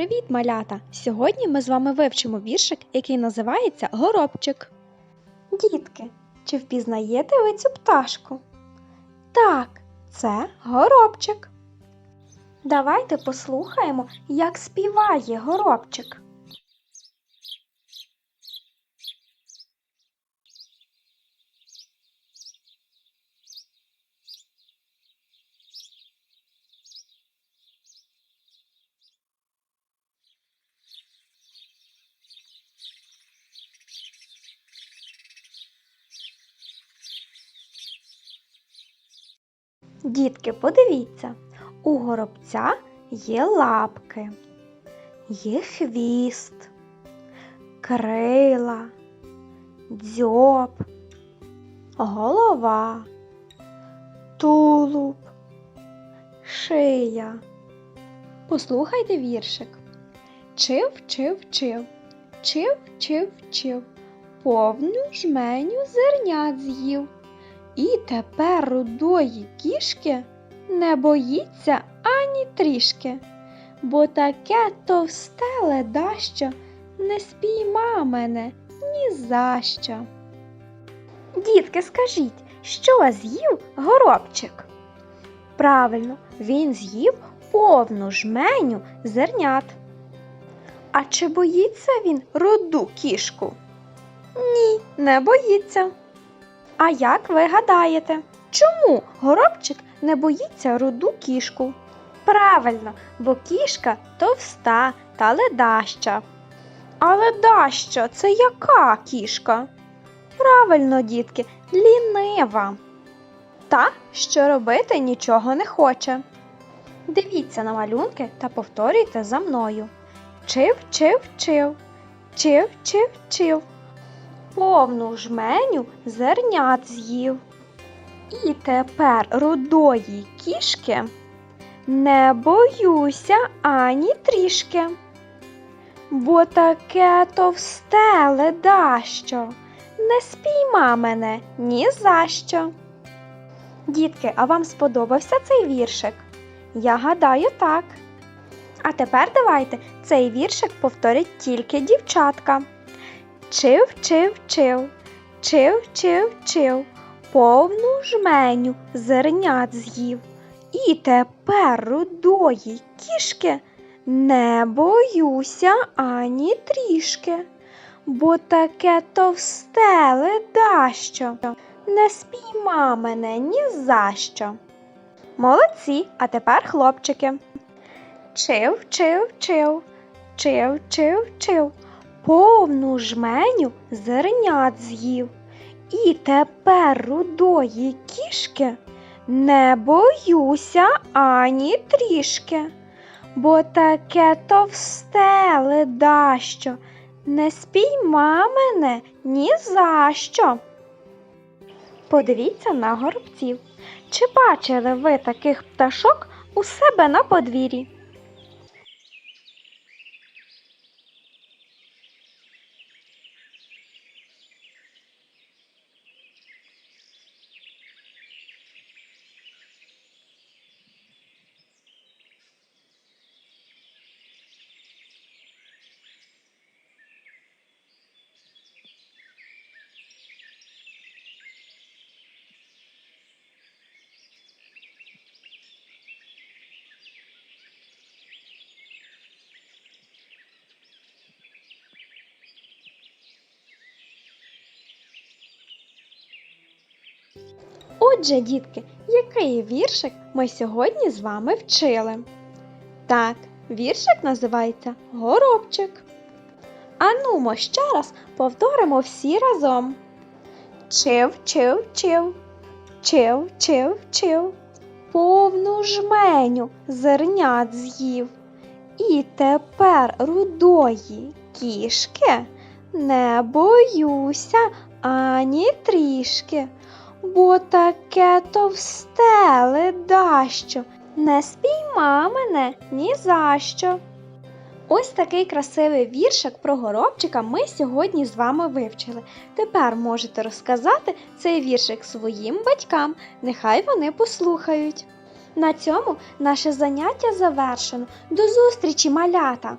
Привіт, малята! Сьогодні ми з вами вивчимо віршик, який називається Горобчик. Дітки, чи впізнаєте ви цю пташку? Так, це горобчик. Давайте послухаємо, як співає горобчик. Дітки, подивіться, у горобця є лапки, є хвіст, крила, дзьоб, голова, тулуб, шия. Послухайте віршик. Чив, чив, чив, чив, чив, чив, повну жменю зернят з'їв. І тепер рудої кішки не боїться ані трішки, бо таке товсте ледащо не спійма мене ні за що. Дітки, скажіть, що з'їв горобчик? Правильно, він з'їв повну жменю зернят. А чи боїться він руду кішку? Ні, не боїться. А як ви гадаєте, чому горобчик не боїться руду кішку? Правильно, бо кішка товста та ледаща. А ледаща це яка кішка? Правильно, дітки, лінива. Та, що робити нічого не хоче. Дивіться на малюнки та повторюйте за мною. Чив, чив, чив, чив, чив, чив повну жменю зернят з'їв. І тепер рудої кішки не боюся ані трішки, бо таке товсте ледащо не спійма мене ні за що. Дітки, а вам сподобався цей віршик? Я гадаю так. А тепер давайте цей віршик повторять тільки дівчатка. Чив, чив, чив, чив, чив, чив, повну жменю зернят з'їв. І тепер рудої кішки. Не боюся ані трішки, бо таке товсте ледащо. Не спійма мене ні за що. Молодці, а тепер хлопчики. Чив, чив, чив, чив, чив, чив повну жменю зернят з'їв. І тепер рудої кішки не боюся ані трішки, бо таке товсте ледащо не спійма мене ні за що. Подивіться на горобців. Чи бачили ви таких пташок у себе на подвір'ї? Отже, дітки, який віршик ми сьогодні з вами вчили? Так, віршик називається Горобчик. Анумо ще раз повторимо всі разом. Чив, чив, чив, чив, чив, чив, повну жменю зернят з'їв. І тепер рудої кішки не боюся ані трішки бо таке товсте ледащо не спійма мене ні за що. Ось такий красивий віршик про горобчика ми сьогодні з вами вивчили. Тепер можете розказати цей віршик своїм батькам, нехай вони послухають. На цьому наше заняття завершено. До зустрічі, малята!